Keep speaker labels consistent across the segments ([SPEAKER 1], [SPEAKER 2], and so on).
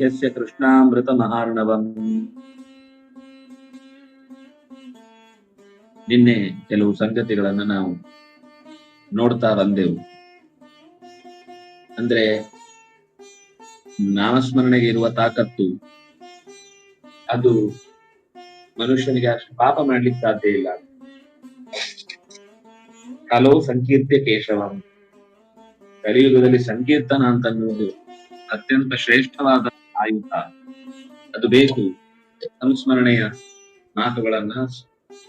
[SPEAKER 1] ಯಸ್ಯ ಕೃಷ್ಣಾಮೃತ ಮಹಾರ್ಣವಂ ನಿನ್ನೆ ಕೆಲವು ಸಂಗತಿಗಳನ್ನ ನಾವು ನೋಡ್ತಾ ಬಂದೆವು. ಅಂದ್ರೆ ನಾಮಸ್ಮರಣೆಗೆ ಇರುವ ತಾಕತ್ತು, ಅದು ಮನುಷ್ಯನಿಗೆ ಅಷ್ಟು ಪಾಪ ಮಾಡ್ಲಿಕ್ಕೆ ಸಾಧ್ಯ ಇಲ್ಲ. ಹಲವು ಸಂಕೀರ್ತ್ಯ ಕೇಶವಂ. ಕಲಿಯುಗದಲ್ಲಿ ಸಂಕೀರ್ತನ ಅಂತ ಅನ್ನುವುದು ಅತ್ಯಂತ ಶ್ರೇಷ್ಠವಾದ ಆಯುಧ. ಅದು ಬೇಕು. ಅನುಸ್ಮರಣೆಯ ಮಾತುಗಳನ್ನ,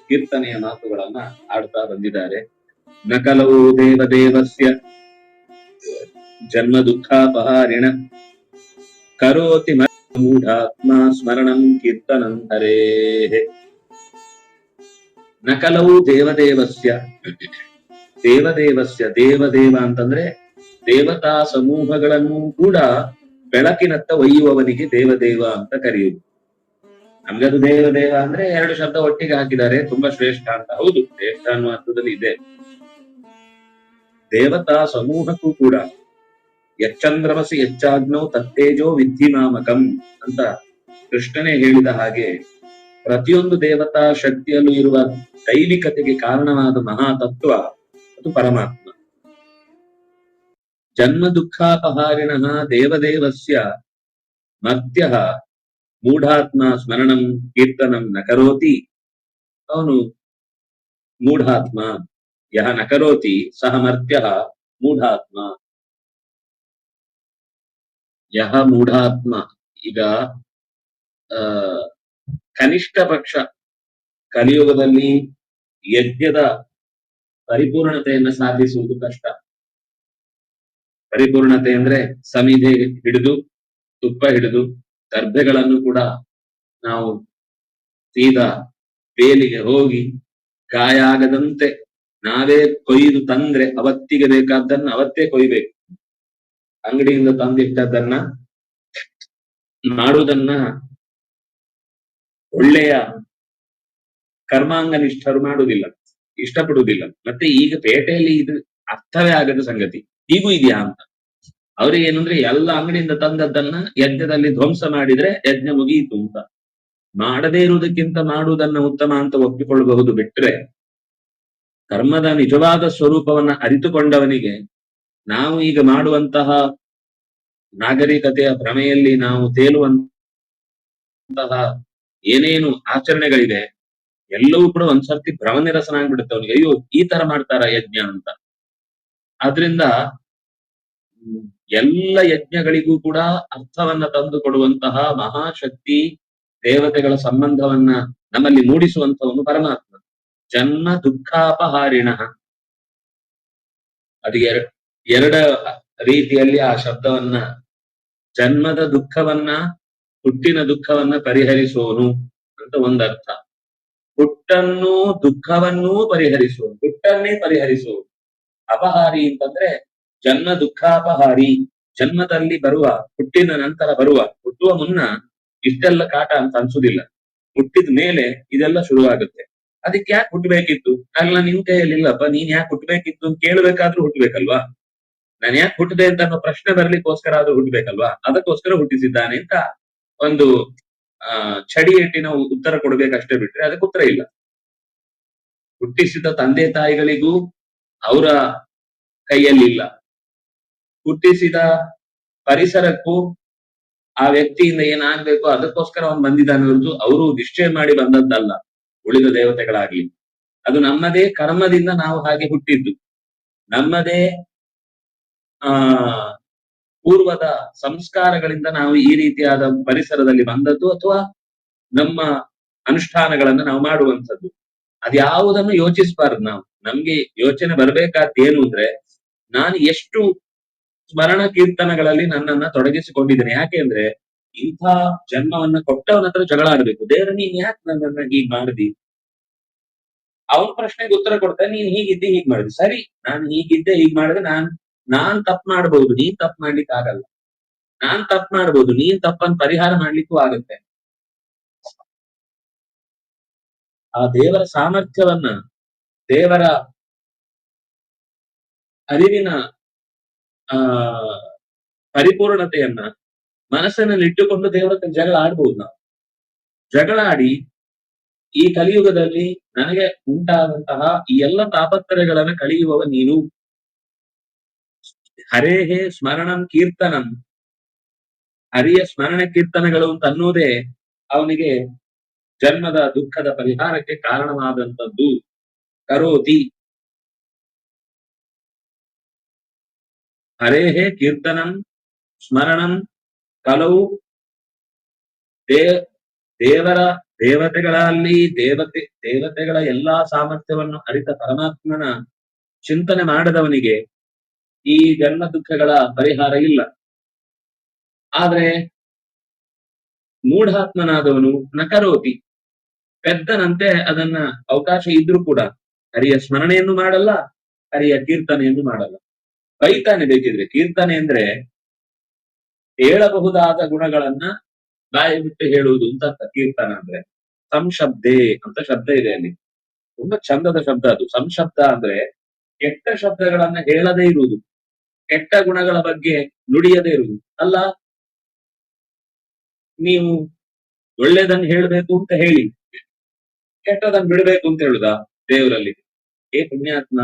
[SPEAKER 1] ಕೀರ್ತನೆಯ ಮಾತುಗಳನ್ನ ಆಡ್ತಾ ಬಂದಿದ್ದಾರೆ. ನಕಲವು ದೇವದೇವಸ್ಯ ಜನ್ಮ ದುಃಖಾಪಹಾರಿಣ ಕರೋತಿ ಮೂಢಾತ್ಮ ಸ್ಮರಣಂ ಕೀರ್ತನಂ ಹರೇ ನಕಲವು ದೇವದೇವಸ್ಯ. ದೇವದೇವಸ್ಯ ದೇವದೇವ ಅಂತಂದ್ರೆ ದೇವತಾ ಸಮೂಹಗಳನ್ನು ಕೂಡ ಬೆಳಕಿನತ್ತ ಒಯ್ಯುವವನಿಗೆ ದೇವದೇವ ಅಂತ ಕರೆಯುವುದು ನಮ್ಗದು ದೇವದೇವ ಅಂದ್ರೆ ಎರಡು ಶಬ್ದ ಒಟ್ಟಿಗೆ ಹಾಕಿದ್ದಾರೆ, ತುಂಬಾ ಶ್ರೇಷ್ಠ ಅಂತ. ಹೌದು, ಶ್ರೇಷ್ಠ ಅನ್ನುವ ಅರ್ಥದಲ್ಲಿ ಇದೆ. ದೇವತಾ ಸಮೂಹಕ್ಕೂ ಕೂಡ ಯಚ್ಚಂದ್ರಮಸಿ ಹೆಚ್ಚಾಗ್ನೋ ತತ್ತೇಜೋ ವಿದ್ಧಿನಾಮಕಂ ಅಂತ ಕೃಷ್ಣನೇ ಹೇಳಿದ ಹಾಗೆ ಪ್ರತಿಯೊಂದು ದೇವತಾ ಶಕ್ತಿಯಲ್ಲೂ ಇರುವ ದೈವಿಕತೆಗೆ ಕಾರಣವಾದ ಮಹಾತತ್ವ ಅದು ಪರಮಾತ್ಮ. ಜನ್ಮ ದುಃಖಾಪಹಾರಿಣ ದೇವದೇವಸ್ಯ ಮರ್ತ್ಯ ಮೂಢಾತ್ಮ ಸ್ಮರಣಂ ಕೀರ್ತನಂ ನ ಕರೋತಿ ಅವನು ಮೂಢಾತ್ಮ ಯಹ ನ ಕರೋತಿ ಸಹ ಮರ್ತ್ಯ ಮೂಢಾತ್ಮ ಯಹ ಮೂಢಾತ್ಮ ಈಗ ಕನಿಷ್ಠ ಪಕ್ಷ ಕಲಿಯುಗದಲ್ಲಿ ಯಜ್ಞದ ಪರಿಪೂರ್ಣತೆಯನ್ನು ಸಾಧಿಸುವುದು ಕಷ್ಟ. ಪರಿಪೂರ್ಣತೆ ಅಂದ್ರೆ ಸಮಿಧೆ ಹಿಡಿದು, ತುಪ್ಪ ಹಿಡಿದು, ದರ್ಭೆಗಳನ್ನು ಕೂಡ ನಾವು ಸೀದಾ ಬೇಲಿಗೆ ಹೋಗಿ ಗಾಯ ಆಗದಂತೆ ನಾವೇ ಕೊಯ್ದು ತಂದ್ರೆ ಅವತ್ತಿಗೆ ಬೇಕಾದ್ದನ್ನ ಅವತ್ತೇ ಕೊಯ್ಬೇಕು. ಅಂಗಡಿಯಿಂದ ತಂದಿಟ್ಟದನ್ನ ಮಾಡುವುದನ್ನ ಒಳ್ಳೆಯ ಕರ್ಮಾಂಗನಿಷ್ಠರು ಮಾಡುವುದಿಲ್ಲ, ಇಷ್ಟಪಡುವುದಿಲ್ಲ. ಮತ್ತೆ ಈಗ ಪೇಟೆಯಲ್ಲಿ ಇದು ಅರ್ಥವೇ ಆಗದ ಸಂಗತಿ. ಈಗೂ ಇದೆಯಾ ಅಂತ. ಅವ್ರಿಗೆ ಏನಂದ್ರೆ ಎಲ್ಲ ಅಂಗಡಿಯಿಂದ ತಂದದ್ದನ್ನ ಯಜ್ಞದಲ್ಲಿ ಧ್ವಂಸ ಮಾಡಿದ್ರೆ ಯಜ್ಞ ಮುಗಿಯಿತು ಅಂತ. ಮಾಡದೇ ಇರುವುದಕ್ಕಿಂತ ಮಾಡುವುದನ್ನ ಉತ್ತಮ ಅಂತ ಒಪ್ಪಿಕೊಳ್ಳಬಹುದು ಬಿಟ್ರೆ ಕರ್ಮದ ನಿಜವಾದ ಸ್ವರೂಪವನ್ನ ಅರಿತುಕೊಂಡವನಿಗೆ ನಾವು ಈಗ ಮಾಡುವಂತಹ ನಾಗರಿಕತೆಯ ಭ್ರಮೆಯಲ್ಲಿ ನಾವು ತೇಲುವಂತಹ ಏನೇನು ಆಚರಣೆಗಳಿವೆ, ಎಲ್ಲವೂ ಕೂಡ ಒಂದ್ಸರ್ತಿ ಭ್ರಮ ನಿರಸನಾಗ್ಬಿಡುತ್ತೆ ಅವನಿಗೆ. ಅಯ್ಯೋ, ಈ ತರ ಮಾಡ್ತಾರ ಯಜ್ಞ ಅಂತ. ಆದ್ರಿಂದ ಎಲ್ಲ ಯಜ್ಞಗಳಿಗೂ ಕೂಡ ಅರ್ಥವನ್ನ ತಂದು ಕೊಡುವಂತಹ ಮಹಾಶಕ್ತಿ ದೇವತೆಗಳ ಸಂಬಂಧವನ್ನ ನಮ್ಮಲ್ಲಿ ಮೂಡಿಸುವಂತವನು ಪರಮಾತ್ಮ. ಜನ್ಮ ದುಃಖಾಪಹಾರಿಣ. ಅದು ಎರ- ಎರಡ ರೀತಿಯಲ್ಲಿ ಆ ಶಬ್ದವನ್ನ, ಜನ್ಮದ ದುಃಖವನ್ನ, ಹುಟ್ಟಿನ ದುಃಖವನ್ನ ಪರಿಹರಿಸುವನು ಅಂತ ಒಂದರ್ಥ. ಹುಟ್ಟನ್ನು ದುಃಖವನ್ನೂ ಪರಿಹರಿಸೋನು ಹುಟ್ಟನ್ನೇ ಪರಿಹರಿಸುವನು ಅಪಹಾರಿ ಅಂತಂದ್ರೆ ಜನ್ಮ ದುಃಖಾಪಹಾರಿ, ಜನ್ಮದಲ್ಲಿ ಬರುವ ಹುಟ್ಟಿನ ನಂತರ ಬರುವ, ಹುಟ್ಟುವ ಮುನ್ನ ಇಷ್ಟೆಲ್ಲ ಕಾಟ ಅಂತ ಅನ್ಸುದಿಲ್ಲ. ಹುಟ್ಟಿದ ಮೇಲೆ ಇದೆಲ್ಲ ಶುರುವಾಗುತ್ತೆ. ಅದಕ್ಕೆ ಯಾಕೆ ಹುಟ್ಟಬೇಕಿತ್ತು? ಅಲ್ಲ ನಿಮ್ ಕೈಯಲ್ಲಿ ಇಲ್ಲಪ್ಪ, ನೀನ್ ಯಾಕೆ ಹುಟ್ಟಬೇಕಿತ್ತು ಅಂತ ಕೇಳಬೇಕಾದ್ರೂ ಹುಟ್ಟಬೇಕಲ್ವಾ? ನಾನು ಯಾಕೆ ಹುಟ್ಟದೆ ಅಂತ ಅನ್ನೋ ಪ್ರಶ್ನೆ ಬರ್ಲಿಕ್ಕೋಸ್ಕರ ಆದ್ರೂ ಹುಟ್ಟಬೇಕಲ್ವಾ? ಅದಕ್ಕೋಸ್ಕರ ಹುಟ್ಟಿಸಿದ್ದಾನೆ ಅಂತ ಒಂದು, ಆ ಚಡಿ ಏಟಿನ ಉತ್ತರ ಕೊಡ್ಬೇಕಷ್ಟೇ ಬಿಟ್ರೆ ಅದಕ್ಕೆ ಉತ್ತರ ಇಲ್ಲ. ಹುಟ್ಟಿಸಿದ ತಂದೆ ತಾಯಿಗಳಿಗೂ ಅವರ ಕೈಯಲ್ಲಿಲ್ಲ. ಹುಟ್ಟಿಸಿದ ಪರಿಸರಕ್ಕೂ ಆ ವ್ಯಕ್ತಿಯಿಂದ ಏನಾಗ್ಬೇಕು ಅದಕ್ಕೋಸ್ಕರ ಅವನು ಬಂದಿದ್ದಾನೆ ಹೊರತು ಅವರು ನಿಶ್ಚಯ ಮಾಡಿ ಬಂದದ್ದಲ್ಲ, ಉಳಿದ ದೇವತೆಗಳಾಗ್ಲಿ. ಅದು ನಮ್ಮದೇ ಕರ್ಮದಿಂದ ನಾವು ಹಾಗೆ ಹುಟ್ಟಿದ್ದು. ನಮ್ಮದೇ, ಆ, ಪೂರ್ವದ ಸಂಸ್ಕಾರಗಳಿಂದ ನಾವು ಈ ರೀತಿಯಾದ ಪರಿಸರದಲ್ಲಿ ಬಂದದ್ದು ಅಥವಾ ನಮ್ಮ ಅನುಷ್ಠಾನಗಳನ್ನ ನಾವು ಮಾಡುವಂಥದ್ದು. ಅದ್ಯಾವುದನ್ನು ಯೋಚಿಸಬಾರದು ನಾವು. ನಮ್ಗೆ ಯೋಚನೆ ಬರಬೇಕಾದ ಏನು ಅಂದ್ರೆ, ನಾನು ಎಷ್ಟು ಸ್ಮರಣ ಕೀರ್ತನಗಳಲ್ಲಿ ನನ್ನನ್ನ ತೊಡಗಿಸಿಕೊಂಡಿದ್ದೇನೆ. ಯಾಕೆ ಅಂದ್ರೆ, ಇಂಥ ಜನ್ಮವನ್ನ ಕೊಟ್ಟವನ ಹತ್ರ ಜಗಳ ಆಡ್ಬೇಕು. ದೇವ್ರ, ನೀನ್ ಯಾಕೆ ನನ್ನನ್ನ ಹೀಗ್ ಮಾಡ್ದಿ? ಅವನ ಪ್ರಶ್ನೆಗೆ ಉತ್ತರ ಕೊಡ್ತಾ ನೀನ್ ಹೀಗಿದ್ದೆ ಹೀಗ್ ಮಾಡಿದ್ವಿ ಸರಿ, ನಾನು ಹೀಗಿದ್ದೆ ಹೀಗ್ ಮಾಡಿದ್ರೆ ನಾನ್ ನಾನ್ ತಪ್ಪು ಮಾಡ್ಬಹುದು ನೀನ್ ತಪ್ಪು ಮಾಡ್ಲಿಕ್ಕೆ ಆಗಲ್ಲ. ನಾನ್ ತಪ್ಪು ಮಾಡ್ಬೋದು. ನೀನ್ ತಪ್ಪನ್ ಪರಿಹಾರ ಮಾಡ್ಲಿಕ್ಕೂ ಆಗುತ್ತೆ. ಆ ದೇವರ ಸಾಮರ್ಥ್ಯವನ್ನ ದೇವರ ಅರಿವಿನ, ಆ, ಪರಿಪೂರ್ಣತೆಯನ್ನ ಮನಸ್ಸಿನಲ್ಲಿ ಇಟ್ಟುಕೊಂಡು ದೇವರ ಜಗಳ ಆಡ್ಬೋದು ನಾವು. ಜಗಳ ಆಡಿ ಈ ಕಲಿಯುಗದಲ್ಲಿ ನನಗೆ ಉಂಟಾದಂತಹ ಈ ಎಲ್ಲ ತಾಪತ್ರಯಗಳನ್ನು ಕಳೆಯುವವ ನೀನು. ಹರೇಹೇ ಸ್ಮರಣಂ ಕೀರ್ತನಂ. ಹರಿಯ ಸ್ಮರಣ ಕೀರ್ತನೆಗಳು ಅಂತ ಅನ್ನೋದೇ ಅವನಿಗೆ ಜನ್ಮದ ದುಃಖದ ಪರಿಹಾರಕ್ಕೆ ಕಾರಣವಾದಂತದ್ದು ಕರೋತಿ. ಹರೇಹೇ ಕೀರ್ತನಂ ಸ್ಮರಣಂ ಕಲವು ದೇ, ದೇವರ ದೇವತೆಗಳಲ್ಲಿ ದೇವತೆ, ದೇವತೆಗಳ ಎಲ್ಲಾ ಸಾಮರ್ಥ್ಯವನ್ನು ಅರಿತ ಪರಮಾತ್ಮನ ಚಿಂತನೆ ಮಾಡದವನಿಗೆ ಈ ಜನ್ಮ ದುಃಖಗಳ ಪರಿಹಾರ ಇಲ್ಲ. ಆದ್ರೆ ಮೂಢಾತ್ಮನಾದವನು ನಕರೋತಿ. ಪೆದ್ದನಂತೆ ಅದನ್ನ ಅವಕಾಶ ಇದ್ರೂ ಕೂಡ ಹರಿಯ ಸ್ಮರಣೆಯನ್ನು ಮಾಡಲ್ಲ ಹರಿಯ ಕೀರ್ತನೆಯನ್ನು ಮಾಡಲ್ಲ. ಬೈತಾನೆ ಬೇಕಿದ್ರೆ, ಕೀರ್ತನೆ ಅಂದ್ರೆ ಹೇಳಬಹುದಾದ ಗುಣಗಳನ್ನ ಬಾಯಿ ಬಿಟ್ಟು ಹೇಳುವುದು ಅಂತ ಕೀರ್ತನ ಅಂದ್ರೆ ಸಂಶಬ್ದೆ ಅಂತ ಶಬ್ದ ಇದೆ ಅಲ್ಲಿ. ತುಂಬಾ ಚಂದದ ಶಬ್ದ ಅದು. ಸಂಶಬ್ದ ಅಂದ್ರೆ ಕೆಟ್ಟ ಶಬ್ದಗಳನ್ನ ಹೇಳದೇ ಇರುವುದು. ಕೆಟ್ಟ ಗುಣಗಳ ಬಗ್ಗೆ ನುಡಿಯದೇ ಇರುವುದು. ಅಲ್ಲ, ನೀವು ಒಳ್ಳೇದನ್ನ ಹೇಳ್ಬೇಕು ಅಂತ ಹೇಳಿ, ಕೆಟ್ಟದನ್ನ ಬಿಡಬೇಕು ಅಂತ ಹೇಳುದಾ ದೇವರಲ್ಲಿ? ಏ ಪುಣ್ಯಾತ್ಮ,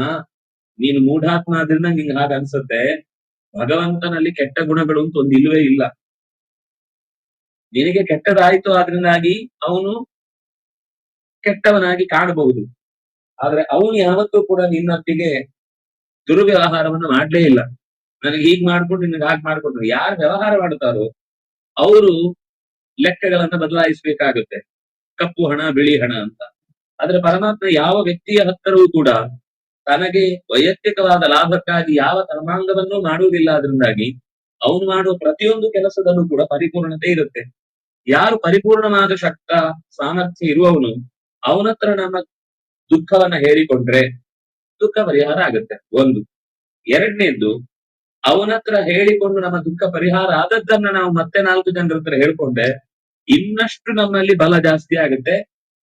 [SPEAKER 1] ನೀನು ಮೂಢಾತ್ಮ ಆದ್ರಿಂದ ನಿಂಗೆ ಹಾಗ ಅನ್ಸುತ್ತೆ. ಭಗವಂತನಲ್ಲಿ ಕೆಟ್ಟ ಗುಣಗಳು ಅಂತ ಒಂದಿಲ್ವೇ ಇಲ್ವೇ ಇಲ್ಲ. ನಿನಗೆ ಕೆಟ್ಟದಾಯ್ತು ಆದ್ರಿಂದಾಗಿ ಅವನು ಕೆಟ್ಟವನಾಗಿ ಕಾಣಬಹುದು. ಆದ್ರೆ ಅವನು ಯಾವತ್ತೂ ಕೂಡ ನಿನ್ನೊಟ್ಟಿಗೆ ದುರ್ವ್ಯವಹಾರವನ್ನು ಮಾಡ್ಲೇ ಇಲ್ಲ. ನನಗೆ ಹೀಗ್ ಮಾಡ್ಕೊಂಡು ನಿನಗೆ ಹಾಗೆ ಮಾಡ್ಕೊಂಡ್ರು ಯಾರು ವ್ಯವಹಾರ ಮಾಡ್ತಾರೋ ಅವರು ಲೆಕ್ಕಗಳನ್ನ ಬದಲಾಯಿಸಬೇಕಾಗುತ್ತೆ. ಕಪ್ಪು ಹಣ, ಬಿಳಿ ಹಣ ಅಂತ. ಆದ್ರೆ ಪರಮಾತ್ಮ ಯಾವ ವ್ಯಕ್ತಿಯ ಹತ್ತಿರವೂ ಕೂಡ ತನಗೆ ವೈಯಕ್ತಿಕವಾದ ಲಾಭಕ್ಕಾಗಿ ಯಾವ ಕರ್ಮಾಂಗವನ್ನು ಮಾಡುವುದಿಲ್ಲ ಅದರಿಂದಾಗಿ ಅವನು ಮಾಡುವ ಪ್ರತಿಯೊಂದು ಕೆಲಸದಲ್ಲೂ ಕೂಡ ಪರಿಪೂರ್ಣತೆ ಇರುತ್ತೆ. ಯಾರು ಪರಿಪೂರ್ಣವಾದ ಶಕ್ತ, ಸಾಮರ್ಥ್ಯ ಇರುವವನು ಅವನತ್ರ ನಮ್ಮ ದುಃಖವನ್ನ ಹೇಳಿಕೊಂಡ್ರೆ ದುಃಖ ಪರಿಹಾರ ಆಗುತ್ತೆ. ಒಂದು. ಎರಡನೇದ್ದು ಅವನತ್ರ ಹೇಳಿಕೊಂಡು ನಮ್ಮ ದುಃಖ ಪರಿಹಾರ ಆದದ್ದನ್ನ ನಾವು ಮತ್ತೆ ನಾಲ್ಕು ಜನರ ಹತ್ರ ಹೇಳ್ಕೊಂಡ್ರೆ ಇನ್ನಷ್ಟು ನಮ್ಮಲ್ಲಿ ಬಲ ಜಾಸ್ತಿ ಆಗುತ್ತೆ.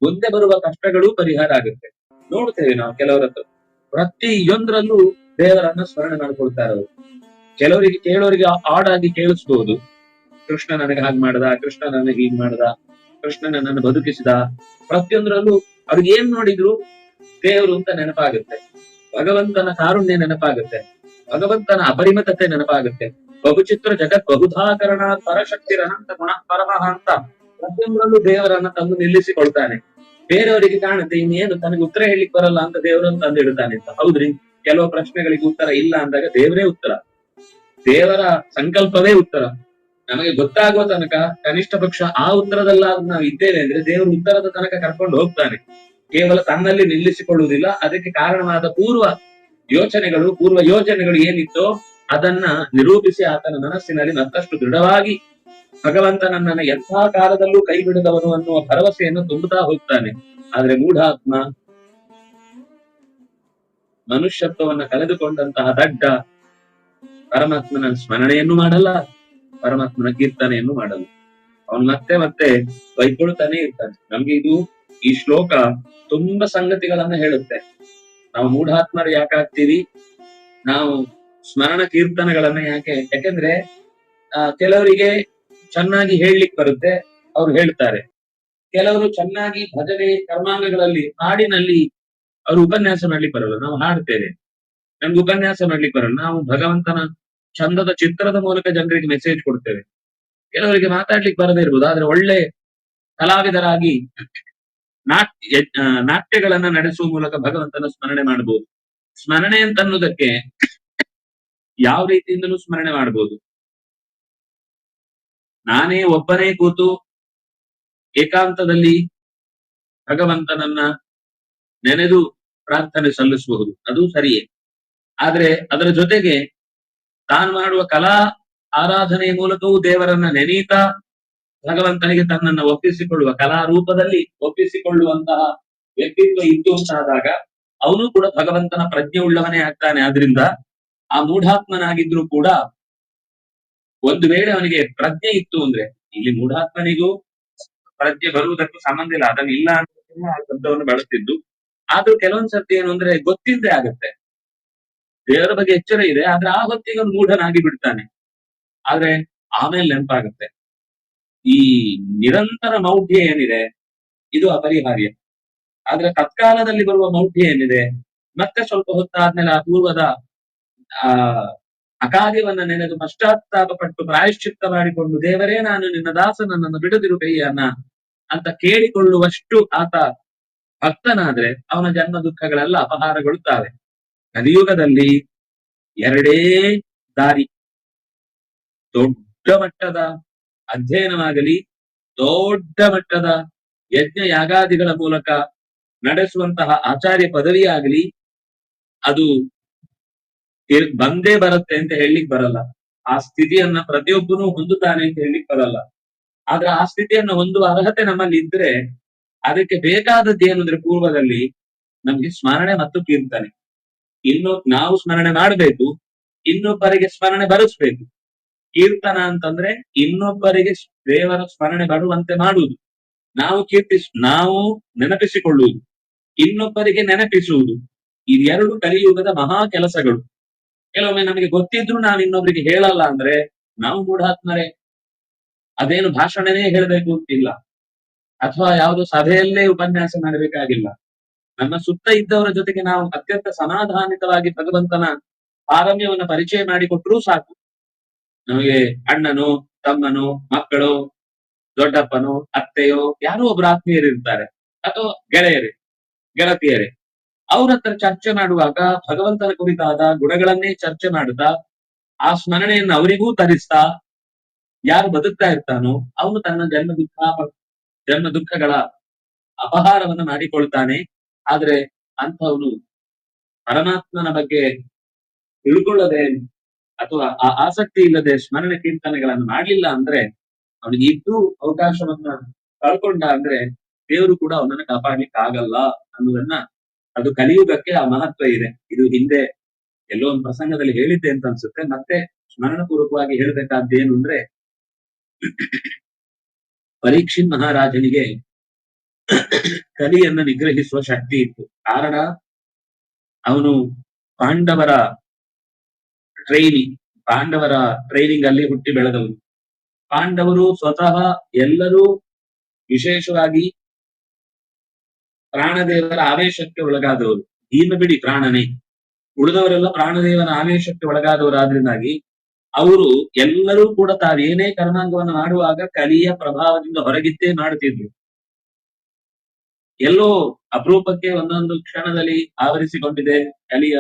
[SPEAKER 1] ಮುಂದೆ ಬರುವ ಕಷ್ಟಗಳು ಪರಿಹಾರ ಆಗುತ್ತೆ. ನೋಡ್ತೇವೆ ನಾವು ಕೆಲವರ ಹತ್ರ. ಪ್ರತಿಯೊಂದರಲ್ಲೂ ದೇವರನ್ನ ಸ್ಮರಣೆ ಮಾಡ್ಕೊಳ್ತಾರೆ ಕೆಲವರಿಗೆ, ಕೇಳೋರಿಗೆ ಆಡಾಗಿ ಕೇಳಿಸ್ಬೋದು. ಕೃಷ್ಣ ನನಗೆ ಹಾಗೆ ಮಾಡದ, ಕೃಷ್ಣ ನನಗೆ ಹೀಗ್ ಮಾಡದ, ಕೃಷ್ಣ ನನ್ನನ್ನು ಬದುಕಿಸಿದ. ಪ್ರತಿಯೊಂದರಲ್ಲೂ ಅವ್ರಿಗೆ ಏನ್ ನೋಡಿದ್ರು ದೇವರು ಅಂತ ನೆನಪಾಗುತ್ತೆ. ಭಗವಂತನ ಕಾರುಣ್ಯ ನೆನಪಾಗುತ್ತೆ. ಭಗವಂತನ ಅಪರಿಮಿತತೆ ನೆನಪಾಗುತ್ತೆ. ಬಹುಚಿತ್ರ ಜಗತ್ ಬಹುಧಾಕರಣ ಪರಶಕ್ತಿ ರಹಂತ ಗುಣ ಪರಮಃ ಅಂತ ಪ್ರತಿಯೊಂದರಲ್ಲೂ ದೇವರನ್ನ ತಂದು ನಿಲ್ಲಿಸಿಕೊಳ್ತಾನೆ. ಬೇರೆಯವರಿಗೆ ಕಾಣುತ್ತೆ, ಇನ್ನೇನು ತನಗೆ ಉತ್ತರ ಹೇಳಿಕ್ ಬರಲ್ಲ ಅಂತ ದೇವರನ್ನು ತಂದು ಇಡ್ತಾನೆ ಅಂತ. ಹೌದ್ರಿ? ಕೆಲವು ಪ್ರಶ್ನೆಗಳಿಗೆ ಉತ್ತರ ಇಲ್ಲ ಅಂದಾಗ ದೇವರೇ ಉತ್ತರ. ದೇವರ ಸಂಕಲ್ಪವೇ ಉತ್ತರ. ನಮಗೆ ಗೊತ್ತಾಗುವ ತನಕ ಕನಿಷ್ಠ ಪಕ್ಷ ಆ ಉತ್ತರದಲ್ಲಾದ್ರೂ ನಾವು ಇದ್ದೇವೆ ಅಂದ್ರೆ ದೇವರು ಉತ್ತರದ ತನಕ ಕರ್ಕೊಂಡು ಹೋಗ್ತಾನೆ. ಕೇವಲ ತನ್ನಲ್ಲಿ ನಿಲ್ಲಿಸಿಕೊಳ್ಳುವುದಿಲ್ಲ, ಅದಕ್ಕೆ ಕಾರಣವಾದ ಪೂರ್ವ ಯೋಚನೆಗಳು, ಪೂರ್ವ ಯೋಜನೆಗಳು ಏನಿತ್ತೋ ಅದನ್ನ ನಿರೂಪಿಸಿ ಆತನ ಮನಸ್ಸಿನಲ್ಲಿ ಮತ್ತಷ್ಟು ದೃಢವಾಗಿ ಭಗವಂತ ನನ್ನನ್ನು ಎಲ್ಲಾ ಕಾಲದಲ್ಲೂ ಕೈ ಬಿಡದವನು ಅನ್ನುವ ಭರವಸೆಯನ್ನು ತುಂಬುತ್ತಾ ಹೋಗ್ತಾನೆ. ಆದ್ರೆ ಮೂಢಾತ್ಮ ಮನುಷ್ಯತ್ವವನ್ನ ಕಳೆದುಕೊಂಡಂತಹ ದಡ್ಡ ಪರಮಾತ್ಮನ ಸ್ಮರಣೆಯನ್ನು ಮಾಡಲ್ಲ, ಪರಮಾತ್ಮನ ಕೀರ್ತನೆಯನ್ನು ಮಾಡಲ್ಲ. ಅವನು ಮತ್ತೆ ಮತ್ತೆ ಬೈಕೊಳ್ತಾನೆ ಇರ್ತಾನೆ. ನಮ್ಗೆ ಇದು ಈ ಶ್ಲೋಕ ತುಂಬಾ ಸಂಗತಿಗಳನ್ನ ಹೇಳುತ್ತೆ. ನಾವು ಮೂಢಾತ್ಮರು ಯಾಕಾಗ್ತೀವಿ? ನಾವು ಸ್ಮರಣ ಕೀರ್ತನಗಳನ್ನ ಯಾಕೆ? ಯಾಕೆಂದ್ರೆ, ಆ, ಕೆಲವರಿಗೆ ಚೆನ್ನಾಗಿ ಹೇಳಲಿಕ್ಕೆ ಬರುತ್ತೆ ಅವ್ರು ಹೇಳ್ತಾರೆ. ಕೆಲವರು ಚೆನ್ನಾಗಿ ಭಜನೆ, ಕರ್ಮಾಂಗಗಳಲ್ಲಿ, ಹಾಡಿನಲ್ಲಿ ಅವರು ಉಪನ್ಯಾಸ ಮಾಡ್ಲಿಕ್ಕೆ ಬರಲ್ಲ. ನಾವು ಹಾಡ್ತೇವೆ. ನಮ್ಗೆ ಉಪನ್ಯಾಸ ಮಾಡ್ಲಿಕ್ಕೆ ಬರಲ್ಲ. ನಾವು ಭಗವಂತನ ಚಂದದ ಚಿತ್ರದ ಮೂಲಕ ಜನರಿಗೆ ಮೆಸೇಜ್ ಕೊಡ್ತೇವೆ. ಕೆಲವರಿಗೆ ಮಾತಾಡ್ಲಿಕ್ಕೆ ಬರದೇ ಇರ್ಬೋದು. ಆದ್ರೆ ಒಳ್ಳೆ ಕಲಾವಿದರಾಗಿ ನಾಟ್ಯ ನಾಟ್ಯಗಳನ್ನ ನಡೆಸುವ ಮೂಲಕ ಭಗವಂತನ ಸ್ಮರಣೆ ಮಾಡಬಹುದು ಸ್ಮರಣೆ ಅಂತ ಅನ್ನೋದಕ್ಕೆ ಯಾವ ರೀತಿಯಿಂದಲೂ ಸ್ಮರಣೆ ಮಾಡಬಹುದು ನಾನೇ ಒಬ್ಬನೇ ಕೂತು ಏಕಾಂತದಲ್ಲಿ ಭಗವಂತನನ್ನ ನೆನೆದು ಪ್ರಾರ್ಥನೆ ಸಲ್ಲಿಸಬಹುದು ಅದು ಸರಿಯೇ. ಆದ್ರೆ ಅದರ ಜೊತೆಗೆ ತಾನು ಮಾಡುವ ಕಲಾ ಆರಾಧನೆಯ ಮೂಲಕವೂ ದೇವರನ್ನ ನೆನೀತಾ ಭಗವಂತನಿಗೆ ತನ್ನನ್ನ ಒಪ್ಪಿಸಿಕೊಳ್ಳುವ ಕಲಾ ರೂಪದಲ್ಲಿ ಒಪ್ಪಿಸಿಕೊಳ್ಳುವಂತಹ ವ್ಯಕ್ತಿತ್ವ ಇತ್ತು ಅಂತಾದಾಗ ಅವನು ಕೂಡ ಭಗವಂತನ ಪ್ರಜ್ಞೆ ಉಳ್ಳವನೇ ಆಗ್ತಾನೆ. ಆದ್ರಿಂದ ಆ ಮೂಢಾತ್ಮನಾಗಿದ್ರು ಕೂಡ ಒಂದು ವೇಳೆ ಅವನಿಗೆ ಪ್ರಜ್ಞೆ ಇತ್ತು ಅಂದ್ರೆ ಇಲ್ಲಿ ಮೂಢಾತ್ಮನಿಗೂ ಪ್ರಜ್ಞೆ ಬರುವುದಕ್ಕೂ ಸಂಬಂಧ ಇಲ್ಲ, ಅದನ್ನ ಇಲ್ಲ ಅಂತ ಆ ಶಬ್ದವನ್ನು ಬಳಸ್ತಿದ್ದು. ಆದ್ರೂ ಕೆಲವೊಂದ್ ಸರ್ತಿ ಏನು ಅಂದ್ರೆ ಗೊತ್ತಿಲ್ಲದೆ ಆಗತ್ತೆ. ದೇವರ ಬಗ್ಗೆ ಎಚ್ಚರ ಇದೆ, ಆದ್ರೆ ಆ ಹೊತ್ತಿಗೆ ಅವನು ಮೂಢನಾಗಿ ಬಿಡ್ತಾನೆ. ಆದ್ರೆ ಆಮೇಲೆ ನೆನಪಾಗುತ್ತೆ. ಈ ನಿರಂತರ ಮೌಢ್ಯ ಏನಿದೆ, ಇದು ಅಪರಿಹಾರ್ಯ. ಆದ್ರೆ ತತ್ಕಾಲದಲ್ಲಿ ಬರುವ ಮೌಢ್ಯ ಏನಿದೆ, ಮತ್ತೆ ಸ್ವಲ್ಪ ಹೊತ್ತಾದ್ಮೇಲೆ ಆ ಪೂರ್ವದ ಆ ಅಕಾರ್ಯವನ್ನ ನೆನೆದು ಪಶ್ಚಾತ್ತಾಪ ಪಟ್ಟು ಪ್ರಾಯಶ್ಚಿತ್ತ ಮಾಡಿಕೊಂಡು, ದೇವರೇ, ನಾನು ನಿನ್ನ ದಾಸ ನನ್ನನ್ನು ಬಿಡದಿರು ಕೈಯನ್ನ ಅಂತ ಕೇಳಿಕೊಳ್ಳುವಷ್ಟು ಆತ ಭಕ್ತನಾದ್ರೆ ಅವನ ಜನ್ಮ ದುಃಖಗಳೆಲ್ಲ ಅಪಹಾರಗೊಳ್ಳುತ್ತವೆ. ಕಲಿಯುಗದಲ್ಲಿ ಎರಡೇ ದಾರಿ. ದೊಡ್ಡ ಮಟ್ಟದ ಅಧ್ಯಯನವಾಗಲಿ, ದೊಡ್ಡ ಮಟ್ಟದ ಯಜ್ಞ ಯಾಗಾದಿಗಳ ಮೂಲಕ ನಡೆಸುವಂತಹ ಆಚಾರ್ಯ ಪದವಿಯಾಗಲಿ, ಅದು ಬಂದೇ ಬರುತ್ತೆ ಅಂತ ಹೇಳಲಿಕ್ಕೆ ಬರಲ್ಲ. ಆ ಸ್ಥಿತಿಯನ್ನ ಪ್ರತಿಯೊಬ್ಬನು ಹೊಂದುತ್ತಾನೆ ಅಂತ ಹೇಳಲಿಕ್ಕೆ ಬರಲ್ಲ. ಆದ್ರೆ ಆ ಸ್ಥಿತಿಯನ್ನು ಹೊಂದುವ ಅರ್ಹತೆ ನಮ್ಮಲ್ಲಿ ಇದ್ರೆ ಅದಕ್ಕೆ ಬೇಕಾದದ್ದು ಏನು ಅಂದ್ರೆ ಪೂರ್ವದಲ್ಲಿ ನಮ್ಗೆ ಸ್ಮರಣೆ ಮತ್ತು ಕೀರ್ತನೆ. ಇನ್ನು ನಾವು ಸ್ಮರಣೆ ಮಾಡಬೇಕು, ಇನ್ನೊಬ್ಬರಿಗೆ ಸ್ಮರಣೆ ಬರೆಸ್ಬೇಕು. ಕೀರ್ತನ ಅಂತಂದ್ರೆ ಇನ್ನೊಬ್ಬರಿಗೆ ದೇವರ ಸ್ಮರಣೆ ಬರುವಂತೆ ಮಾಡುವುದು. ನಾವು ಕೀರ್ತಿಸ್, ನಾವು ನೆನಪಿಸಿಕೊಳ್ಳುವುದು. ಇನ್ನೊಬ್ಬರಿಗೆ ನೆನಪಿಸುವುದು. ಇದೆರಡು ಕಲಿಯುಗದ ಮಹಾ ಕೆಲಸಗಳು. ಕೆಲವೊಮ್ಮೆ ನಮಗೆ ಗೊತ್ತಿದ್ರು ನಾವು ಇನ್ನೊಬ್ರಿಗೆ ಹೇಳಲ್ಲ ಅಂದ್ರೆ ನಾವು ಮೂಢಾತ್ಮರೇ. ಅದೇನು ಭಾಷಣನೇ ಹೇಳಬೇಕು ಅಂತಿಲ್ಲ. ಅಥವಾ ಯಾವುದೋ ಸಭೆಯಲ್ಲೇ ಉಪನ್ಯಾಸ ಮಾಡಬೇಕಾಗಿಲ್ಲ. ನಮ್ಮ ಸುತ್ತ ಇದ್ದವರ ಜೊತೆಗೆ ನಾವು ಅತ್ಯಂತ ಸಮಾಧಾನಿತವಾಗಿ ಭಗವಂತನ ಆರಮ್ಯವನ್ನು ಪರಿಚಯ ಮಾಡಿಕೊಟ್ರೂ ಸಾಕು. ನಮಗೆ ಅಣ್ಣನು, ತಮ್ಮನು, ಮಕ್ಕಳು, ದೊಡ್ಡಪ್ಪನು, ಅತ್ತೆಯೋ, ಯಾರೋ ಒಬ್ರು ಆತ್ಮೀಯರಿರ್ತಾರೆ. ಅಥವಾ ಗೆಳೆಯರೇ, ಗೆಳತಿಯರೇ. ಅವ್ರ ಹತ್ರ ಚರ್ಚೆ ಮಾಡುವಾಗ ಭಗವಂತನ ಕುರಿತಾದ ಗುಣಗಳನ್ನೇ ಚರ್ಚೆ ಮಾಡುತ್ತಾ, ಆ ಸ್ಮರಣೆಯನ್ನು ಅವರಿಗೂ ತರಿಸ್ತಾ, ಯಾರು ಬದುಕ್ತಾ ಇರ್ತಾನೋ ಅವನು ತನ್ನ ಜನ್ಮ ದುಃಖ ಜನ್ಮ ದುಃಖಗಳ ಅಪಹಾರವನ್ನು ಮಾಡಿಕೊಳ್ತಾನೆ. ಆದ್ರೆ ಅಂಥವನು ಪರಮಾತ್ಮನ ಬಗ್ಗೆ ತಿಳ್ಕೊಳ್ಳದೆ ಅಥವಾ ಆ ಆಸಕ್ತಿ ಇಲ್ಲದೆ ಸ್ಮರಣೆ ಕೀರ್ತನೆಗಳನ್ನು ಮಾಡಲಿಲ್ಲ ಅಂದ್ರೆ ಅವನಿಗೆ ಇದ್ದು ಅವಕಾಶವನ್ನ ಕಳ್ಕೊಂಡ ಅಂದ್ರೆ ದೇವರು ಕೂಡ ಅವನನ್ನ ಕಾಪಾಡ್ಲಿಕ್ಕೆ ಆಗಲ್ಲ ಅನ್ನೋದನ್ನ ಅದು ಕಲಿಯುಗಕ್ಕೆ ಆ ಮಹತ್ವ ಇದೆ. ಇದು ಹಿಂದೆ ಎಲ್ಲೋ ಒಂದು ಪ್ರಸಂಗದಲ್ಲಿ ಹೇಳಿದ್ದೆ ಅಂತ ಅನ್ಸುತ್ತೆ. ಮತ್ತೆ ಸ್ಮರಣಪೂರ್ವಕವಾಗಿ ಹೇಳ್ಬೇಕಾದ್ದೇನು ಅಂದ್ರೆ, ಪರೀಕ್ಷಿನ್ ಮಹಾರಾಜನಿಗೆ ಕಲಿಯನ್ನ ನಿಗ್ರಹಿಸುವ ಶಕ್ತಿ ಇತ್ತು. ಕಾರಣ, ಅವನು ಪಾಂಡವರ ಟ್ರೈನಿಂಗ್ ಪಾಂಡವರ ಟ್ರೈನಿಂಗ್ ಅಲ್ಲಿ ಹುಟ್ಟಿ ಬೆಳೆದವನು. ಪಾಂಡವರು ಸ್ವತಃ ಎಲ್ಲರೂ ವಿಶೇಷವಾಗಿ ಪ್ರಾಣದೇವರ ಆವೇಶಕ್ಕೆ ಒಳಗಾದವರು. ಭೀಮ ಬಿಡಿ ಪ್ರಾಣನೇ. ಉಳಿದವರೆಲ್ಲ ಪ್ರಾಣದೇವನ ಆವೇಶಕ್ಕೆ ಒಳಗಾದವರಾದ್ರಿಂದಾಗಿ ಅವರು ಎಲ್ಲರೂ ಕೂಡ ತಾವೇನೇ ಕರ್ಮಾಂಗವನ್ನು ಮಾಡುವಾಗ ಕಲಿಯ ಪ್ರಭಾವದಿಂದ ಹೊರಗಿದ್ದೇ ಮಾಡುತ್ತಿದ್ರು. ಎಲ್ಲೋ ಅಪರೂಪಕ್ಕೆ ಒಂದೊಂದು ಕ್ಷಣದಲ್ಲಿ ಆವರಿಸಿಕೊಂಡಿದೆ, ಕಲಿಯ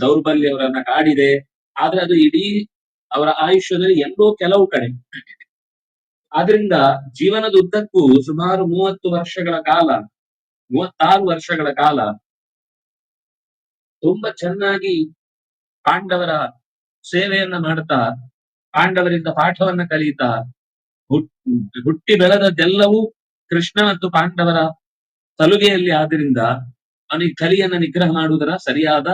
[SPEAKER 1] ದೌರ್ಬಲ್ಯವರನ್ನ ಕಾಡಿದೆ. ಆದ್ರೆ ಅದು ಇಡೀ ಅವರ ಆಯುಷ್ಯದಲ್ಲಿ ಎಲ್ಲೋ ಕೆಲವು ಕಡೆ ಆದ್ರಿಂದ ಜೀವನದ ಉದ್ದಕ್ಕೂ ಸುಮಾರು ಮೂವತ್ತು ವರ್ಷಗಳ ಕಾಲ, ಮೂವತ್ತಾರು ವರ್ಷಗಳ ಕಾಲ ತುಂಬಾ ಚೆನ್ನಾಗಿ ಪಾಂಡವರ ಸೇವೆಯನ್ನ ಮಾಡ್ತಾ, ಪಾಂಡವರಿಂದ ಪಾಠವನ್ನ ಕಲಿತಾ, ಹುಟ್- ಹುಟ್ಟಿ ಬೆಳೆದದ್ದೆಲ್ಲವೂ ಕೃಷ್ಣ ಮತ್ತು ಪಾಂಡವರ ಸಲುಗೆಯಲ್ಲಿ ಆದ್ರಿಂದ ಅವನಿಗೆ ಕಲಿಯನ್ನ ನಿಗ್ರಹ ಮಾಡುವುದರ ಸರಿಯಾದ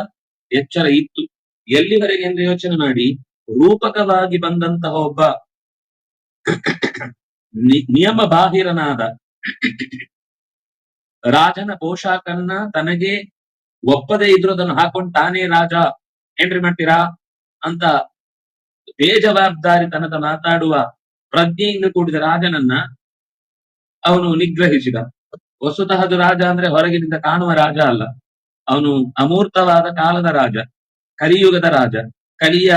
[SPEAKER 1] ಎಚ್ಚರ ಇತ್ತು. ಎಲ್ಲಿವರೆಗೆ ಎಂದು ಯೋಚನೆ ಮಾಡಿ, ರೂಪಕವಾಗಿ ಬಂದಂತಹ ಒಬ್ಬ ನಿಯಮ ಬಾಹಿರನಾದ ರಾಜನ ಪೋಷಾಕನ್ನ ತನಗೆ ಒಪ್ಪದೆ ಇದ್ರು ಅದನ್ನು ಹಾಕೊಂಡು ತಾನೇ ರಾಜ. ಏನ್ರಿ ಮಾಡ್ತೀರಾ? ಅಂತ ಬೇಜವಾಬ್ದಾರಿತನದ ಮಾತಾಡುವ ಪ್ರಜ್ಞೆಯಿಂದ ಕೂಡಿದ ರಾಜನನ್ನ ಅವನು ನಿಗ್ರಹಿಸಿದ. ವಸ್ತುತಃ ಅದು ರಾಜ ಅಂದ್ರೆ ಹೊರಗಿನಿಂದ ಕಾಣುವ ರಾಜ ಅಲ್ಲ. ಅವನು ಅಮೂರ್ತವಾದ ಕಾಲದ ರಾಜ, ಕಲಿಯುಗದ ರಾಜ, ಕಲಿಯ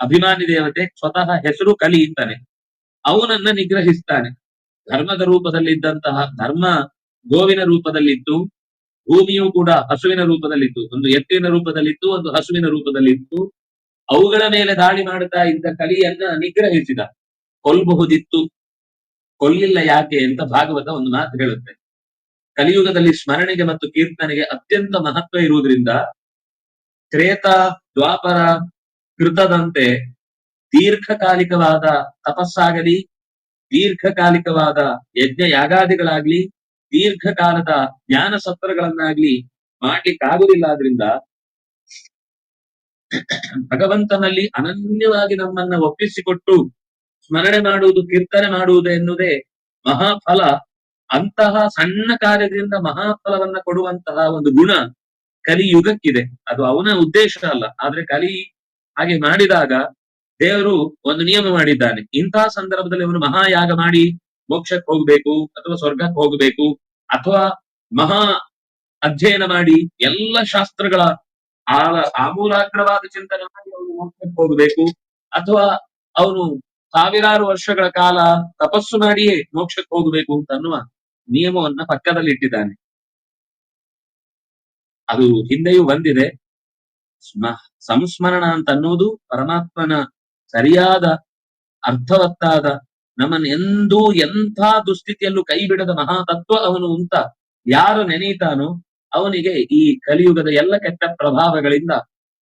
[SPEAKER 1] ಅಭಿಮಾನಿ ದೇವತೆ, ಸ್ವತಃ ಹೆಸರು ಕಲಿ ಇದ್ದಾನೆ ಅವನನ್ನ ನಿಗ್ರಹಿಸ್ತಾನೆ. ಧರ್ಮದ ರೂಪದಲ್ಲಿದ್ದಂತಹ, ಧರ್ಮ ಗೋವಿನ ರೂಪದಲ್ಲಿತ್ತು, ಭೂಮಿಯು ಕೂಡ ಹಸುವಿನ ರೂಪದಲ್ಲಿತ್ತು. ಒಂದು ಎತ್ತಿನ ರೂಪದಲ್ಲಿತ್ತು, ಒಂದು ಹಸುವಿನ ರೂಪದಲ್ಲಿತ್ತು. ಅವುಗಳ ಮೇಲೆ ದಾಳಿ ಮಾಡುತ್ತಾ ಇದ್ದ ಕಲಿಯನ್ನ ನಿಗ್ರಹಿಸಿದ. ಕೊಲ್ಬಹುದಿತ್ತು. ಕೊಲ್ಲಿಲ್ಲ ಯಾಕೆ ಅಂತ ಭಾಗವತ ಒಂದು ಮಾತು ಹೇಳುತ್ತೆ. ಕಲಿಯುಗದಲ್ಲಿ ಸ್ಮರಣೆಗೆ ಮತ್ತು ಕೀರ್ತನೆಗೆ ಅತ್ಯಂತ ಮಹತ್ವ ಇರುವುದರಿಂದ, ತ್ರೇತ ದ್ವಾಪರ ಕೃತದಂತೆ ದೀರ್ಘಕಾಲಿಕವಾದ ತಪಸ್ಸಾಗಲಿ, ದೀರ್ಘಕಾಲಿಕವಾದ ಯಜ್ಞ ಯಾಗಾದಿಗಳಾಗ್ಲಿ ದೀರ್ಘಕಾಲದ ಜ್ಞಾನ ಸತ್ರಗಳನ್ನಾಗ್ಲಿ ಮಾಡ್ಲಿಕ್ಕಾಗುದಿಲ್ಲ ಆದ್ರಿಂದ ಭಗವಂತನಲ್ಲಿ ಅನನ್ಯವಾಗಿ ನಮ್ಮನ್ನ ಒಪ್ಪಿಸಿಕೊಟ್ಟು ಸ್ಮರಣೆ ಮಾಡುವುದು, ಕೀರ್ತನೆ ಮಾಡುವುದು ಎನ್ನುವುದೇ ಮಹಾಫಲ. ಅಂತಹ ಸಣ್ಣ ಕಾರ್ಯದಿಂದ ಮಹಾಫಲವನ್ನ ಕೊಡುವಂತಹ ಒಂದು ಗುಣ ಕಲಿಯುಗಕ್ಕಿದೆ. ಅದು ಅವನ ಉದ್ದೇಶ ಅಲ್ಲ. ಆದ್ರೆ ಕಲಿ ಹಾಗೆ ಮಾಡಿದಾಗ ದೇವರು ಒಂದು ನಿಯಮ ಮಾಡಿದ್ದಾನೆ. ಇಂತಹ ಸಂದರ್ಭದಲ್ಲಿ ಅವನು ಮಹಾಯಾಗ ಮಾಡಿ ಮೋಕ್ಷಕ್ಕೆ ಹೋಗ್ಬೇಕು ಅಥವಾ ಸ್ವರ್ಗಕ್ಕೆ ಹೋಗ್ಬೇಕು ಅಥವಾ ಮಹಾ ಅಧ್ಯಯನ ಮಾಡಿ ಎಲ್ಲ ಶಾಸ್ತ್ರಗಳ ಆಮೂಲಾಗ್ರವಾದ ಚಿಂತನೆ ಮಾಡಿ ಅವನು ಮೋಕ್ಷಕ್ಕೆ ಹೋಗ್ಬೇಕು ಅಥವಾ ಅವನು ಸಾವಿರಾರು ವರ್ಷಗಳ ಕಾಲ ತಪಸ್ಸು ಮಾಡಿಯೇ ಮೋಕ್ಷಕ್ಕೆ ಹೋಗಬೇಕು ಅಂತ ಅನ್ನುವ ನಿಯಮವನ್ನ ಪಕ್ಕದಲ್ಲಿ ಇಟ್ಟಿದ್ದಾನೆ. ಅದು ಹಿಂದೆಯೂ ಬಂದಿದೆ. ಸ್ಮ ಸಂಸ್ಮರಣ ಅಂತ ಅನ್ನೋದು ಪರಮಾತ್ಮನ ಸರಿಯಾದ ಅರ್ಥವತ್ತಾದ ನಮ್ಮನ್ನು ಎಂದೂ ಎಂಥ ದುಸ್ಥಿತಿಯಲ್ಲೂ ಕೈ ಬಿಡದ ಮಹಾತತ್ವ ಅವನು ಅಂತ ಯಾರು ನೆನೀತಾನೋ ಅವನಿಗೆ ಈ ಕಲಿಯುಗದ ಎಲ್ಲ ಕೆಟ್ಟ ಪ್ರಭಾವಗಳಿಂದ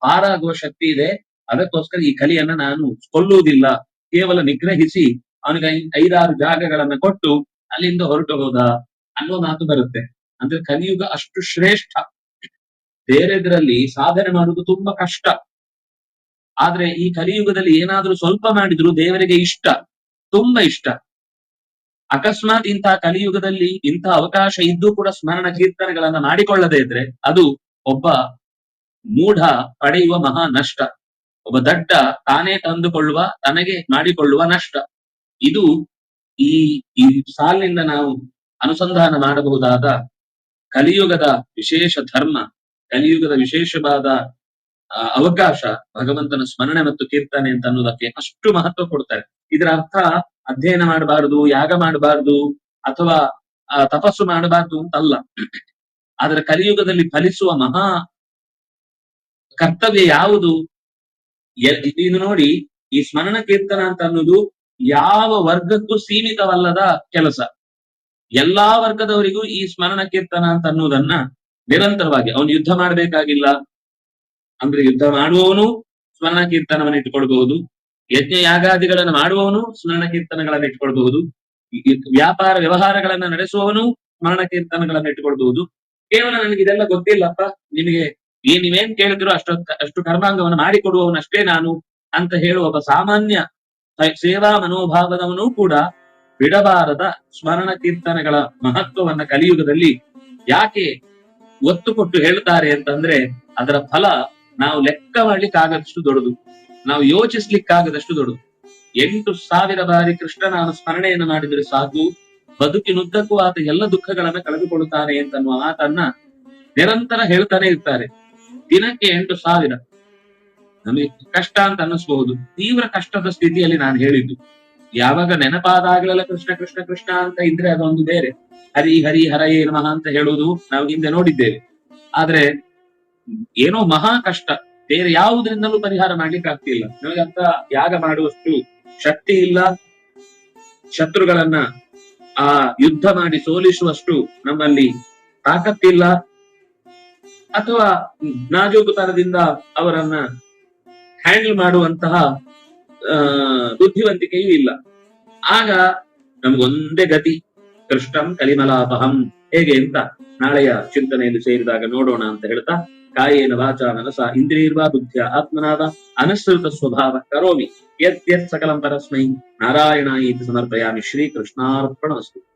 [SPEAKER 1] ಪಾರಾಗುವ ಶಕ್ತಿ ಇದೆ. ಅದಕ್ಕೋಸ್ಕರ ಈ ಕಲಿಯನ್ನ ನಾನು ಕೊಲ್ಲುವುದಿಲ್ಲ. ಕೇವಲ ನಿಗ್ರಹಿಸಿ ಅವನಿಗೆ ಐದಾರು ಜಾಗಗಳನ್ನ ಕೊಟ್ಟು ಅಲ್ಲಿಂದ ಹೊರಟು ಹೋದ ಅನ್ನೋ ಮಾತು ಬರುತ್ತೆ. ಅಂದ್ರೆ ಕಲಿಯುಗ ಅಷ್ಟು ಶ್ರೇಷ್ಠ. ಬೇರೆದ್ರಲ್ಲಿ ಸಾಧನೆ ಮಾಡುವುದು ತುಂಬಾ ಕಷ್ಟ. ಆದ್ರೆ ಈ ಕಲಿಯುಗದಲ್ಲಿ ಏನಾದ್ರೂ ಸ್ವಲ್ಪ ಮಾಡಿದ್ರು ದೇವರಿಗೆ ಇಷ್ಟ, ತುಂಬಾ ಇಷ್ಟ. ಅಕಸ್ಮಾತ್ ಇಂತಹ ಕಲಿಯುಗದಲ್ಲಿ ಇಂತಹ ಅವಕಾಶ ಇದ್ದು ಕೂಡ ಸ್ಮರಣ ಕೀರ್ತನೆಗಳನ್ನ ಮಾಡಿಕೊಳ್ಳದೆ ಇದ್ರೆ ಅದು ಒಬ್ಬ ಮೂಢ ಪಡೆಯುವ ಮಹಾ ನಷ್ಟ. ಒಬ್ಬ ದಡ್ಡ ತಾನೇ ತಂದುಕೊಳ್ಳುವ, ತನಗೆ ಮಾಡಿಕೊಳ್ಳುವ ನಷ್ಟ. ಇದು ಈ ಈ ಸಾಲಿನಿಂದ ನಾವು ಅನುಸಂಧಾನ ಮಾಡಬಹುದಾದ ಕಲಿಯುಗದ ವಿಶೇಷ ಧರ್ಮ, ಕಲಿಯುಗದ ವಿಶೇಷವಾದ ಅವಕಾಶ, ಭಗವಂತನ ಸ್ಮರಣೆ ಮತ್ತು ಕೀರ್ತನೆ ಅಂತ ಅನ್ನೋದಕ್ಕೆ ಅಷ್ಟು ಮಹತ್ವ ಕೊಡ್ತಾರೆ. ಇದರ ಅರ್ಥ ಅಧ್ಯಯನ ಮಾಡಬಾರದು, ಯಾಗ ಮಾಡಬಾರದು, ಅಥವಾ ತಪಸ್ಸು ಮಾಡಬಾರದು ಅಂತಲ್ಲ. ಅದರ ಕಲಿಯುಗದಲ್ಲಿ ಫಲಿಸುವ ಮಹಾ ಕರ್ತವ್ಯ ಯಾವುದು? ಇದು ನೋಡಿ, ಈ ಸ್ಮರಣ ಕೀರ್ತನ ಅಂತ ಅನ್ನೋದು ಯಾವ ವರ್ಗಕ್ಕೂ ಸೀಮಿತವಲ್ಲದ ಕೆಲಸ. ಎಲ್ಲಾ ವರ್ಗದವರಿಗೂ ಈ ಸ್ಮರಣ ಕೀರ್ತನ ಅಂತ ಅನ್ನೋದನ್ನ ನಿರಂತರವಾಗಿ, ಅವನು ಯುದ್ಧ ಮಾಡಬೇಕಾಗಿಲ್ಲ ಅಂದ್ರೆ ಯುದ್ಧ ಮಾಡುವವನು ಸ್ಮರಣ ಕೀರ್ತನವನ್ನು ಇಟ್ಟುಕೊಳ್ಬಹುದು. ಯಜ್ಞ ಯಾಗಾದಿಗಳನ್ನು ಮಾಡುವವನು ಸ್ಮರಣ ಕೀರ್ತನಗಳನ್ನು ಈ ವ್ಯಾಪಾರ ವ್ಯವಹಾರಗಳನ್ನ ನಡೆಸುವವನು ಸ್ಮರಣ ಕೀರ್ತನಗಳನ್ನು ಇಟ್ಟುಕೊಳ್ಬಹುದು. ಕೇವಲ ನನಗೆ ಇದೆಲ್ಲ ಗೊತ್ತಿಲ್ಲಪ್ಪ. ನಿಮಗೆ ಏನ್ ನೀವೇನ್ ಕೇಳಿದ್ರು ಅಷ್ಟು ಅಷ್ಟು ಕರ್ಮಾಂಗವನ್ನು ಮಾಡಿಕೊಡುವವನಷ್ಟೇ ನಾನು ಅಂತ ಹೇಳುವ ಒಬ್ಬ ಸಾಮಾನ್ಯ ಸೇವಾ ಮನೋಭಾವದವನು ಕೂಡ ಬಿಡಬಾರದ ಸ್ಮರಣ ಕೀರ್ತನೆಗಳ ಮಹತ್ವವನ್ನ ಕಲಿಯುಗದಲ್ಲಿ ಯಾಕೆ ಒತ್ತು ಕೊಟ್ಟು ಹೇಳ್ತಾರೆ ಅಂತಂದ್ರೆ ಅದರ ಫಲ ನಾವು ಲೆಕ್ಕ ಮಾಡ್ಲಿಕ್ಕಾಗದಷ್ಟು ದೊಡ್ಡದು. ನಾವು ಯೋಚಿಸ್ಲಿಕ್ಕಾಗದಷ್ಟು ದೊಡ್ಡದು. ಎಂಟು ಸಾವಿರ ಬಾರಿ ಕೃಷ್ಣನ ಸ್ಮರಣೆಯನ್ನು ಮಾಡಿದರೆ ಸಾಕು. ಬದುಕಿನುದ್ದಕ್ಕೂ ಆತ ಎಲ್ಲ ದುಃಖಗಳನ್ನ ಕಳೆದುಕೊಳ್ಳುತ್ತಾನೆ ಅಂತನ್ನುವ ಆತನ್ನ ನಿರಂತರ ಹೇಳ್ತಾನೆ ಇರ್ತಾರೆ. ದಿನಕ್ಕೆ ಎಂಟು ಸಾವಿರ. ನಮಗೆ ಕಷ್ಟ ಅಂತ ಅನ್ನಿಸ್ಬಹುದು. ತೀವ್ರ ಕಷ್ಟದ ಸ್ಥಿತಿಯಲ್ಲಿ ನಾನು ಹೇಳಿದ್ದು. ಯಾವಾಗ ನೆನಪಾದಾಗಲೆಲ್ಲ ಕೃಷ್ಣ ಕೃಷ್ಣ ಕೃಷ್ಣ ಅಂತ ಇದ್ರೆ ಅದೊಂದು ಬೇರೆ. ಹರಿ ಹರಿ ಹರ ನಮಃ ಅಂತ ಹೇಳುವುದು ನಾವು ಹಿಂದೆ ನೋಡಿದ್ದೇವೆ. ಆದ್ರೆ ಏನೋ ಮಹಾ ಕಷ್ಟ. ಬೇರೆ ಯಾವುದರಿಂದಲೂ ಪರಿಹಾರ ಮಾಡ್ಲಿಕ್ಕೆ ಆಗ್ತಿಲ್ಲ. ಅಂತ ಯಾಗ ಮಾಡುವಷ್ಟು ಶಕ್ತಿ ಇಲ್ಲ. ಶತ್ರುಗಳನ್ನ ಆ ಯುದ್ಧ ಮಾಡಿ ಸೋಲಿಸುವಷ್ಟು ನಮ್ಮಲ್ಲಿ ತಾಕತ್ತಿಲ್ಲ ಅಥವಾ ನಾಜೂಕುತನದಿಂದ ಅವರನ್ನ ಹ್ಯಾಂಡಲ್ ಮಾಡುವಂತಹ ಬುದ್ಧಿವಂತಿಕೆಯೂ ಇಲ್ಲ. ಆಗ ನಮಗೊಂದೇ ಗತಿ. ಕೃಷ್ಣಂ ಕಲಿಮಲಾಪಹಂ. ಹೇಗೆ ಅಂತ ನಾಳೆಯ ಚಿಂತನೆಯಲ್ಲಿ ಸೇರಿದಾಗ ನೋಡೋಣ ಅಂತ ಹೇಳ್ತಾ ಕಾಯೇನ ವಾಚ ಮನಸ ಇಂದ್ರಿಯರ್ವಾ ಬುದ್ಧಿಯ ಆತ್ಮನಾದ ಅನುಸೃತ ಸ್ವಭಾವ ಕರೋಮಿ. ಯತ್ ಯತ್ ಸಕಲಂ ಪರಸ್ಮೈ. ನಾರಾಯಣ ಇತಿ ಸಮರ್ಪಯಾಮಿ. ಶ್ರೀ ಕೃಷ್ಣಾರ್ಪಣಮಸ್ತು